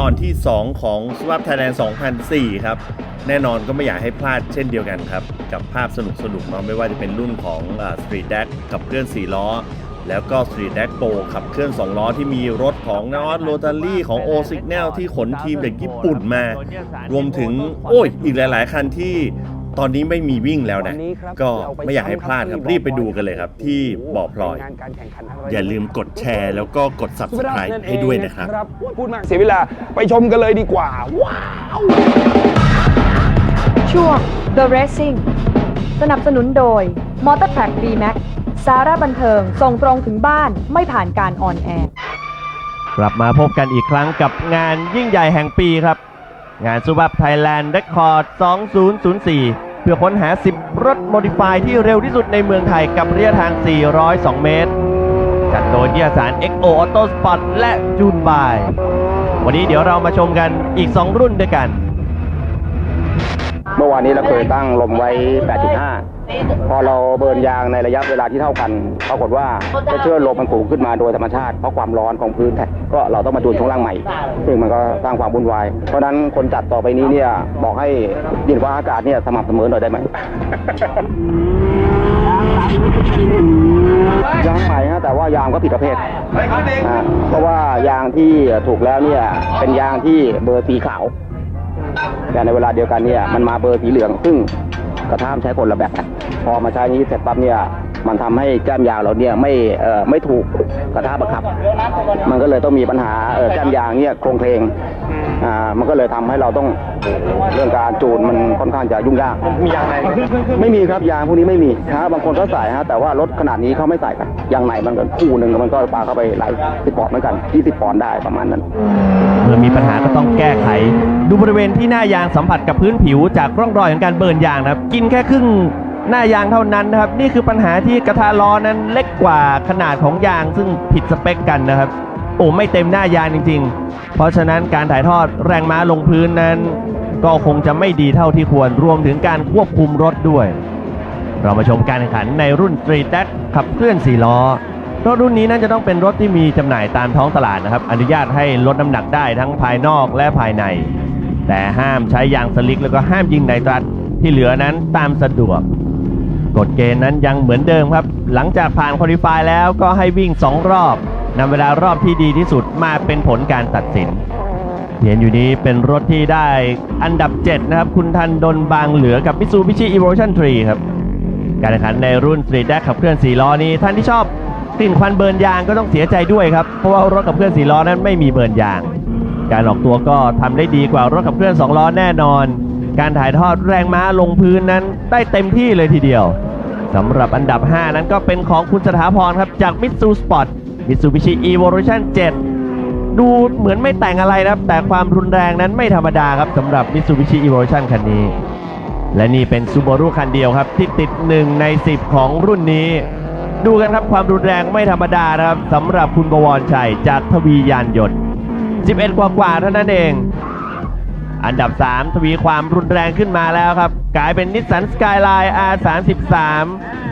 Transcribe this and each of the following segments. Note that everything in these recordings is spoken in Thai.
ตอนที่ 2 ของ Swap Thailand 2004 ครับ แน่นอนก็ไม่อยากให้พลาดเช่นเดียวกันครับ กับภาพสนุกๆเนาะไม่ว่าจะเป็นรุ่นของ Street d a c กับเคลื่อน 4 ล้อ แล้วก็ Street Dash Pro ขับเคลื่อน 2 ล้อที่มีรถของนอตโรตารี่ของ O Signal ที่ขนทีมจากญี่ปุ่นมา รวมถึงโอ้ยอีกหลาย ๆ คันที่ ตอนนี้ไม่มีวิ่งแล้วนะ ก็ไม่อยากให้พลาดครับ รีบไปดูกันเลยครับ ที่บ่อพลอย อย่าลืมกดแชร์ แล้วก็กด subscribe ให้ด้วยนะครับ พูดมากเสียเวลาไปชมกันเลยดีกว่า ว้าว ช่วง The Racing สนับสนุนโดย m o t o r Track D-Max สาระบันเทิงส่งตรงถึงบ้านไม่ผ่านการออนแอร์กลับมาพบกันอีกครั้งกับงานยิ่งใหญ่แห่งปีครับ งานซูบับไทยแลนด์เรคคอร์ด 2004 เพื่อค้นหา 10 รถโมดิฟายที่เร็วที่สุดในเมืองไทยกับระยะทาง 402 เมตร จัดโดยนิยสาร XO Auto Sport และจูนบาย วันนี้เดี๋ยวเรามาชมกันอีก 2 รุ่นด้วยกัน เมื่อวานนี้เราเคยตั้งลมไว้ 8.5 พอเราเบิร์นยางในระยะเวลาที่เท่ากันปรากฏว่าเชื้อลมมันสูงขึ้นมาโดยธรรมชาติเพราะความร้อนของพื้นแท็กก็เราต้องมาจูนช่วงล่างใหม่ ซึ่งมันก็สร้างความวุ่นวาย เพราะฉะนั้นคนจัดต่อไปนี้เนี่ยบอกให้ดินฟ้าอากาศเนี่ยสม่ำเสมอหน่อยได้ไหมยางใหม่ฮะแต่ว่ายางก็ผิดประเภทเพราะว่ายางที่ถูกแล้วเนี่ยเป็นยางที่เบอร์สีขาว แต่ในเวลาเดียวกันเนี่ยมันมาเบอร์สีเหลือง ซึ่งกระทามใช้คนละแบบ พอมาใช้นี้เสร็จปั๊บเนี่ยมันทำให้แก้มยางเราเนี่ยไม่เอ่อไม่ถูกกระทาบังคับ มันก็เลยต้องมีปัญหาเอ่อแก้มยางเนี่ยโครงเพลงอ่ามันก็เลยทำให้เราต้องเรื่องการจูนมันค่อนข้างจะยุ่งยากมียางไหนไม่มีครับยางพวกนี้ไม่มีฮะบางคนก็ใส่ฮะแต่ว่ารถขนาดนี้เขาไม่ใส่กันยางไหนมันก็คู่หนึ่งมันก็ปาเข้าไปหลายสิบปอนด์เหมือนกันยี่สิบปอนด์ได้ประมาณนั้นเมื่อมีปัญหาก็ต้องแก้ไข ดูบริเวณที่หน้ายางสัมผัสกับพื้นผิวจากร่องรอยของการเบิร์นยางนะครับกินแค่ครึ่ง หน้ายางเท่านั้นนะครับ นี่คือปัญหาที่กระทะล้อนั้นเล็กกว่าขนาดของยางซึ่งผิดสเปคกันนะครับโอ้ไม่เต็มหน้ายางจริง ๆ เพราะฉะนั้นการถ่ายทอดแรงม้าลงพื้นนั้น ก็คงจะไม่ดีเท่าที่ควรรวมถึงการควบคุมรถด้วย เรามาชมการแข่งขันในรุ่น Street d a c ขับเคลื่อน4ล้อรถรุ่นนี้น่าจะต้องเป็นรถที่มีจำหน่ายตามท้องตลาดนะครับ อนุญาตให้ลดน้ำหนักได้ทั้งภายนอกและภายใน แต่ห้ามใช้ยางสลิกแล้วก็ห้ามยิงไนตรัสที่เหลือนั้นตามสะดวก กฎเกณฑ์นั้นยังเหมือนเดิมครับ หลังจากผ่านคอลิฟายแล้วก็ให้วิ่ง 2 รอบนำเวลารอบที่ดีที่สุดมาเป็นผลการตัดสินเห็นอยู่นี้เป็นรถที่ได้อันดับ 7 นะครับ คุณทันดนบางเหลือกับ Mitsubishi Evolution 3ครับ การแข่งขันในรุ่น Street Dash ขับเคลื่อน4ล้อนี้ ท่านที่ชอบกลิ่นควันเบิร์นยางก็ต้องเสียใจด้วยครับ เพราะว่ารถขับเคลื่อน4ล้อนั้นไม่มีเบิร์นยาง การออกตัวก็ทำได้ดีกว่ารถขับเคลื่อน 2 ล้อแน่นอน การถ่ายทอดแรงม้าลงพื้นนั้นได้เต็มที่เลยทีเดียวสำหรับอันดับ 5 นั้นก็เป็นของคุณสถาพรครับ จาก Mitsu Sport Mitsubishi Evolution 7ดูเหมือนไม่แต่งอะไรนะครับ แต่ความรุนแรงนั้นไม่ธรรมดาครับสำหรับ Mitsubishi Evolution คันนี้ และนี่เป็นซู b a รุคันเดียวครับ ที่ติด 1 ใน 10 ของรุ่นนี้ ดูกันครับความรุนแรงไม่ธรรมดานะครับสำหรับคุณบวรชัยจากทวียานยนต์ 11 กว่ากว่าๆเท่านั้นเอง อันดับ 3 ทวีความรุนแรงขึ้นมาแล้วครับ กลายเป็นนิสสันสกายไลน์ R33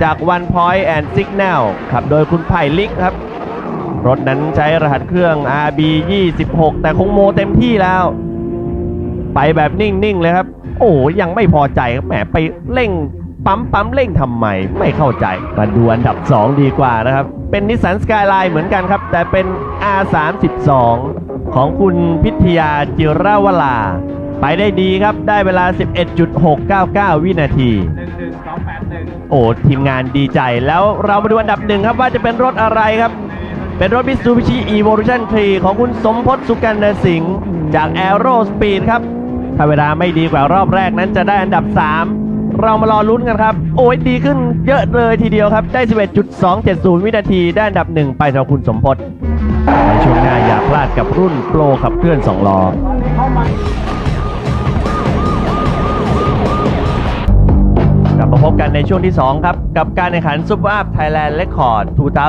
จาก One Point and Signal ขับโดยคุณไผ่ลิกครับ รถนั้นใช้รหัสเครื่อง RB 26 แต่คงโมเต็มที่แล้ว ไปแบบนิ่ง ๆ เลยครับ โอ้ยังไม่พอใจครับแหมไปเร่งปั๊มปั๊มเร่งทำไม ไม่เข้าใจ มาดูอันดับ 2 ดีกว่านะครับ เป็นนิสสันสกายไลน์เหมือนกันครับ แต่เป็น R32 ของคุณพิทยาจิราวลา ไปได้ดีครับได้เวลา 11.699 วินาที โอ้ทีมงานดีใจแล้วเรามาดูอันดับหนึ่งครับว่าจะเป็นรถอะไรครับ เป็นรถ Mitsubishi Evolution 3ของคุณสมพศสุกันนสิงห์จาก Aero Speed ครับ ถ้าเวลาไม่ดีกว่ารอบแรกนั้นจะได้อันดับ 3 เรามารอลุ้นกันครับ โอ้ยดีขึ้นเยอะเลยทีเดียวครับ ได้ 11.270 วินาที ได้อันดับ 1 ไปสำหรับคุณสมพศ ในช่วงหน้าอย่าพลาดกับรุ่นโปรขับเคลื่อน2ล้อกลับมาพบกันในช่วงที่ 2 ครับ กับการแข่งขัน Super Up Thailand Record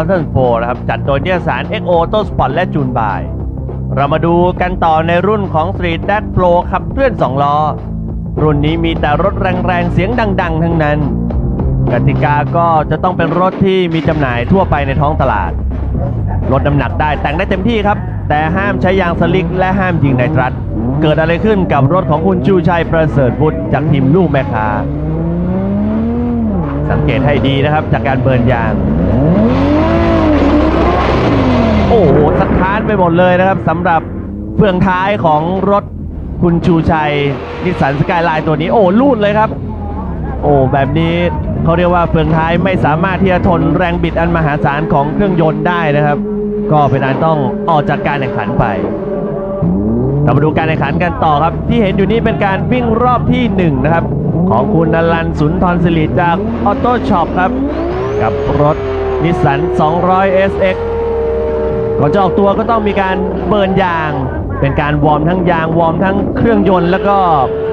2004 นะครับ จัดโดยนิยสาร XO Auto Sport และจูนบาย เรามาดูกันต่อในรุ่นของ Street Dash Pro ขับเคลื่อน 2 ล้อ รุ่นนี้มีแต่รถแรงๆ เสียงดังๆ ทั้งนั้น กติกาก็จะต้องเป็นรถที่มีจำหน่ายทั่วไปในท้องตลาด ลดน้ำหนักได้แต่งได้เต็มที่ครับ แต่ห้ามใช้ยางสลิกและห้ามยิงไนตรัส เกิดอะไรขึ้นกับรถของคุณชูชัยประเสริฐบุตรจากทีมลูกแม่คาสังเกตให้ดีนะครับจากการเบิร์นยาง โอ้โหสะท้านไปหมดเลยนะครับสำหรับเฟืองท้ายของรถคุณชูชัยนิสสันสกายไลน์ตัวนี้ โอ้ลูดเลยครับ โอ้แบบนี้ เขาเรียกว่าเฟืองท้ายไม่สามารถที่จะทนแรงบิดอันมหาศาลของเครื่องยนต์ได้นะครับ ก็เป็นอันต้องออกจากการแข่งขันไปเรามาดูการแข่งขันกันต่อครับ ที่เห็นอยู่นี้เป็นการวิ่งรอบที่หนึ่งนะครับของคุณนลันสุนทรศิริจากออโต้ช็อปครับ กับรถนิสสัน 200 SX ก่อนจะออกตัวก็ต้องมีการเบิร์นยาง เป็นการวอร์มทั้งยางวอร์มทั้งเครื่องยนต์ แล้วก็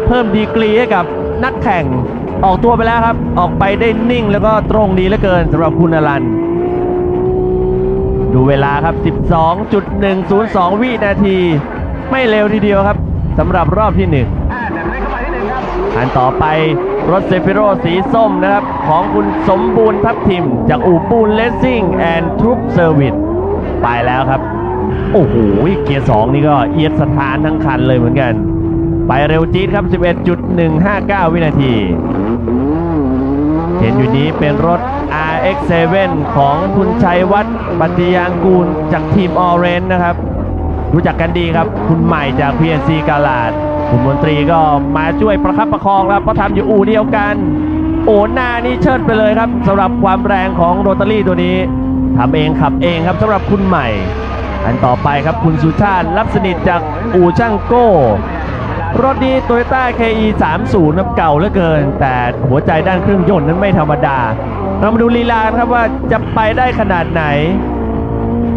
เพิ่มดีกรีให้กับนักแข่ง ออกตัวไปแล้วครับ ออกไปได้นิ่งแล้วก็ตรงดีเหลือเกินสำหรับคุณอลัน ดูเวลาครับ 12.102 วินาที ไม่เร็วทีเดียวครับสำหรับรอบที่หนึ่งอันต่อไปรถเซฟิโรสีส้มนะครับ ของคุณสมบูรณ์ทัพทิม จากอู่ปูนเลสซิ่งแอนด์ทรูปเซอร์วิสไปแล้วครับ โอ้โห เกียร์ 2 นี่ก็เอียดสถานทั้งคันเลยเหมือนกัน ไปเร็วจี๊ดครับ 11.159 วินาที ห็นอยู่นี้เป็นรถ RX7 ของคุณชัยวัฒน์ปัตยางกูลจากทีมออเรนนะครับ รู้จักกันดีครับ คุณใหม่จาก PNC กาลาดคุณมนตรีก็มาช่วยประคับประคองครับเพราะทำอยู่อู่เดียวกัน โอ้หน้านี่เชิดไปเลยครับสำหรับความแรงของโรตารี่ตัวนี้ทำเองขับเองครับสำหรับคุณใหม่ อันต่อไปครับคุณสุชาติรับสนิทจากอู่ช่างโก้ รถนี้โตโยต้า KE 30ครับเก่าเหลือเกิน แต่หัวใจด้านเครื่องยนต์นั้นไม่ธรรมดา เรามาดูลีลาครับว่าจะไปได้ขนาดไหน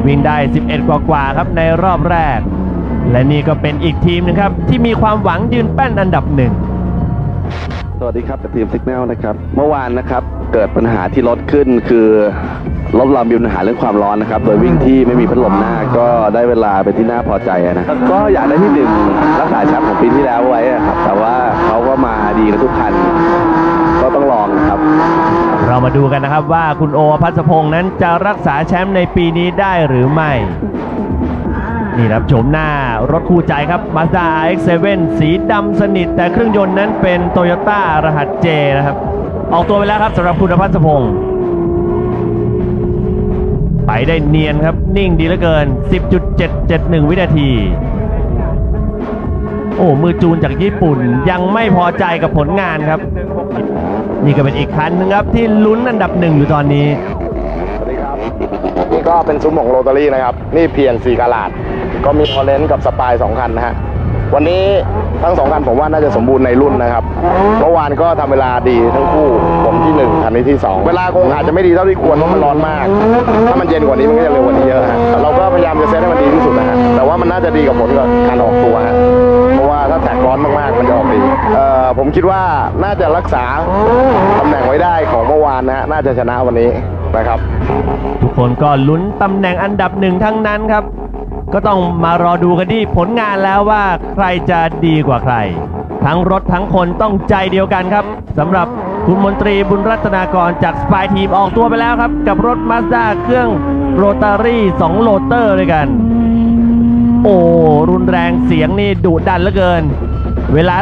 วิ่งได้ 11 กว่ากว่าครับในรอบแรก และนี่ก็เป็นอีกทีมหนึงครับ ที่มีความหวังยืนแป้นอันดับหนึ่งสวัสดีครับจากทีมสิกแนลนะครับ เมื่อวานนะครับ เกิดปัญหาที่รถขึ้นคือรถเรามีปัญหาเรื่องความร้อนนะครับ โดยวิ่งที่ไม่มีพัดลมหน้าก็ได้เวลาเป็นที่น่าพอใจนะก็อยากได้ที่หนึ่งรักษาแชมป์ของปีที่แล้วไว้ครับ แต่ว่าเขาก็มาดีกันทุกคันก็ต้องลองนะครับ เรามาดูกันนะครับว่าคุณโอภัสพงษ์นั้นจะรักษาแชมป์ในปีนี้ได้หรือไม่ นี่ครับโฉมหน้ารถคู่ใจครับ Mazda RX-7 สีดำสนิท แต่เครื่องยนต์นั้นเป็น Toyota รหัส J นะครับ ออกตัวไปแล้วครับสำหรับคุณภัสพงษ์ไปได้เนียนครับนิ่งดีเหลือเกิน 10.771 วินาที โอ้มือจูนจากญี่ปุ่นยังไม่พอใจกับผลงานครับ นี่ก็เป็นอีกคันนึงครับ ที่ลุ้นอันดับหนึ่งอยู่ตอนนี้ สวัสดีครับ นี่ก็เป็นซุ้มของโรตารี่นะครับ นี่เพียนสีกาลาด ก็มีออเรนกับสปายสองคันนะฮะ วันนี้ทั้งสองคันผมว่าน่าจะสมบูรณ์ในรุ่นนะครับ เมื่อวานก็ทำเวลาดีทั้งคู่ ผมที่หนึ่งคันนี้ที่สองเวลาคงอาจจะไม่ดีเท่าที่ควรเพราะมันร้อนมาก ถ้ามันเย็นกว่านี้มันก็จะเร็วกว่านี้เยอะฮะเราก็พยายามจะเซตให้มันดีที่สุดนะฮะแต่ว่ามันน่าจะดีกับผลกับการออกตัวฮะเพราะว่าถ้าแตกร้อนมากๆมันจะออกดีเอ่อผมคิดว่าน่าจะรักษาตำแหน่งไว้ได้ของเมื่อวานนะฮะน่าจะชนะวันนี้นะครับ ทุกคนก็ลุ้นตำแหน่งอันดับหนึ่งทั้งนั้นครับ ก็ต้องมารอดูกันที่ผลงานแล้วว่าใครจะดีกว่าใคร ทั้งรถทั้งคนต้องใจเดียวกันครับสำหรับคุณมนตรีบุญรัตนากรจากสปายทีมออกตัวไปแล้วครับ กับรถมาสด้าเครื่องโรตารี่2โรเตอร์ด้วยกัน โอ้ รุนแรงเสียงนี่ดุดันเหลือเกิน เวลา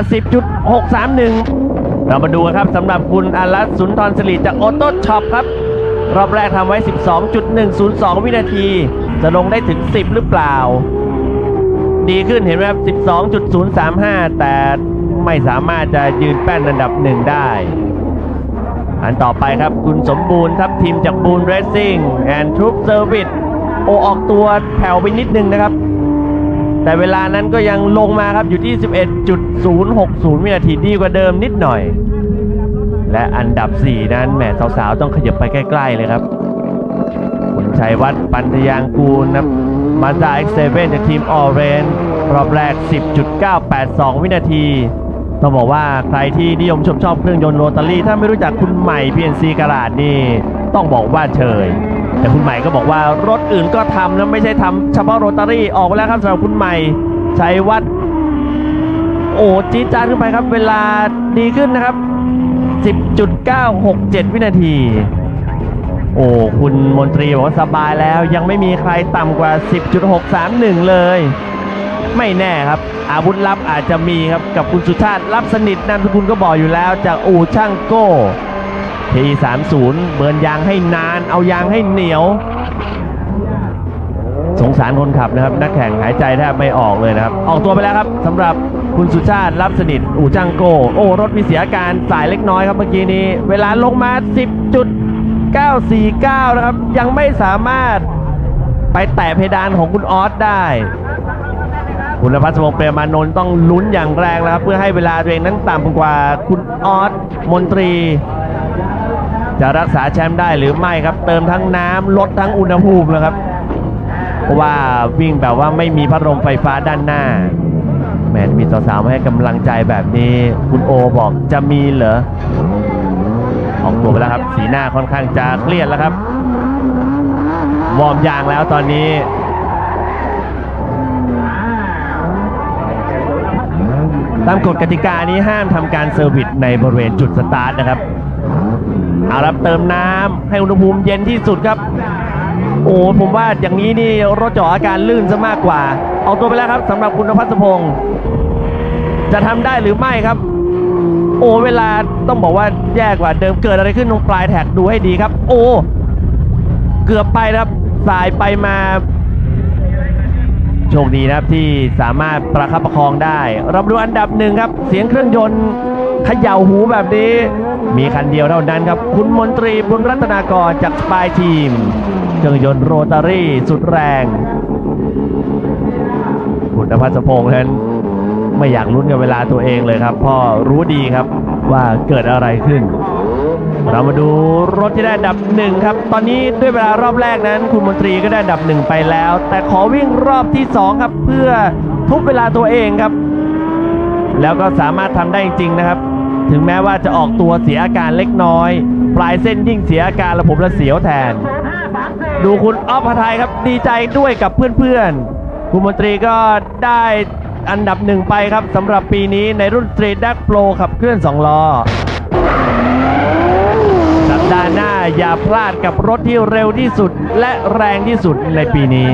10.631 เรามาดูครับสำหรับคุณอารัตสุนทรสิริจากออโต้ช็อปครับ รอบแรกทำไว้ 12.102 วินาที จะลงได้ถึง 10 หรือเปล่า ดีขึ้นเห็นไหมครับ 12.035 แต่ไม่สามารถจะยืนแป้นอันดับหนึ่งได้ อันต่อไปครับคุณสมบูรณ์ทัพทีมจากบูนเรซซิ่งแอนทรูปเซอร์วิสโอออกตัวแผ่วไปนิดนึงนะครับ แต่เวลานั้นก็ยังลงมาครับอยู่ที่ 11.060 วินาทีดีกว่าเดิมนิดหน่อย และอันดับ 4 นั้นแหมสาวๆต้องขยับไปใกล้ๆเลยครับคุณชัยวัฒน์ปันทยางกูลนะมาซา X7 จากทีมออเรนรอบแรก 10.982 วินาที ต้องบอกว่าใครที่นิยมชมชอบเครื่องยนต์โรตารี่ ถ้าไม่รู้จักคุณใหม่ PNC กระดาษนี่ ต้องบอกว่าเชย แต่คุณใหม่ก็บอกว่ารถอื่นก็ทำนะไม่ใช่ทำเฉพาะโรตารี่ ออกไปแล้วครับสำหรับคุณใหม่ชัยวัฒน์โอ้จีจานขึ้นไปครับ เวลาดีขึ้นนะครับ 10.967 วินาที โอ้ คุณมนตรีบอกว่าสบายแล้วยังไม่มีใครต่ำกว่า 10.631 เลย ไม่แน่ครับ อาวุธลับอาจจะมีครับ กับคุณสุชาติรับสนิทนามสกุลก็บอกอยู่แล้วจากอู่ช่างโก้ที30 เบิร์นยางให้นาน เอายางให้เหนียว สงสารคนขับนะครับ นักแข่งหายใจแทบไม่ออกเลยนะครับ ออกตัวไปแล้วครับสำหรับ คุณสุชาติรับสนิทอู่จ้างโก โอ้รถมีเสียอาการสายเล็กน้อยครับเมื่อกี้นี้ เวลาลงมา 10.949 นะครับ ยังไม่สามารถไปแตะเพดานของคุณออสได้ คุณพัฒน์สมงเปรมานนท์ต้องลุ้นอย่างแรงแล้วครับ เพื่อให้เวลาตัวเองนั้นต่ำกว่าคุณออสมนตรี จะรักษาแชมป์ได้หรือไม่ครับ เติมทั้งน้ำลดทั้งอุณหภูมินะครับเพราะว่าวิ่งแบบว่าไม่มีพัดลมไฟฟ้าด้านหน้า มมีสาวๆมาให้กำลังใจแบบนี้ คุณโอบอกจะมีเหรอออกตัวไปแล้วครับ สีหน้าค่อนข้างจะเครียดแล้วครับวอร์มยางแล้วตอนนี้ตามกฎกติกานี้ห้ามทำการเซอร์วิสในบริเวณจุดสตาร์ทนะครับ เอาละเติมน้ำให้อุณหภูมิเย็นที่สุดครับ โอ้ผมว่าอย่างนี้นี่รถเจาะอาการลื่นซะมากกว่า เอาตัวไปแล้วครับสำหรับคุณนภัสพงศ์จะทำได้หรือไม่ครับ โอ้เวลาต้องบอกว่าแย่กว่าเดิมเกิดอะไรขึ้นตรงปลายแท็กดูให้ดีครับ โอ้เกือบไปครับสายไปมาโชคดีนะครับที่สามารถประคับประคองได้รามาดูอันดับหนึ่งครับ เสียงเครื่องยนต์เขย่าหูแบบนี้ มีคันเดียวเท่านั้นครับ คุณมนตรีบุญรัตนากรจากสปายทีม เครื่องยนต์โรตารี่สุดแรง คุณนภัสพงษ์นั้นไม่อยากลุ้นกับเวลาตัวเองเลยครับพ่อรู้ดีครับว่าเกิดอะไรขึ้น เรามาดูรถที่ได้ดับหนึ่งครับ ตอนนี้ด้วยเวลารอบแรกนั้น คุณมนตรีก็ได้ดับหนึ่งไปแล้ว แต่ขอวิ่งรอบที่สองครับ เพื่อทุบเวลาตัวเองครับ แล้วก็สามารถทำได้จริงนะครับ ถึงแม้ว่าจะออกตัวเสียอาการเล็กน้อย ปลายเส้นยิ่งเสียอาการระผมละเสียวแทน ดูคุณออฟพทยครับดีใจด้วยกับเพื่อนๆ คุณมนตรีก็ได้อันดับหนึ่งไปครับสำหรับปีนี้ในรุ่น Street Dark Pro ขับเคลื่อน 2 ล้อ สัปดาห์หน้าอย่าพลาดกับรถที่เร็วที่สุดและแรงที่สุดในปีนี้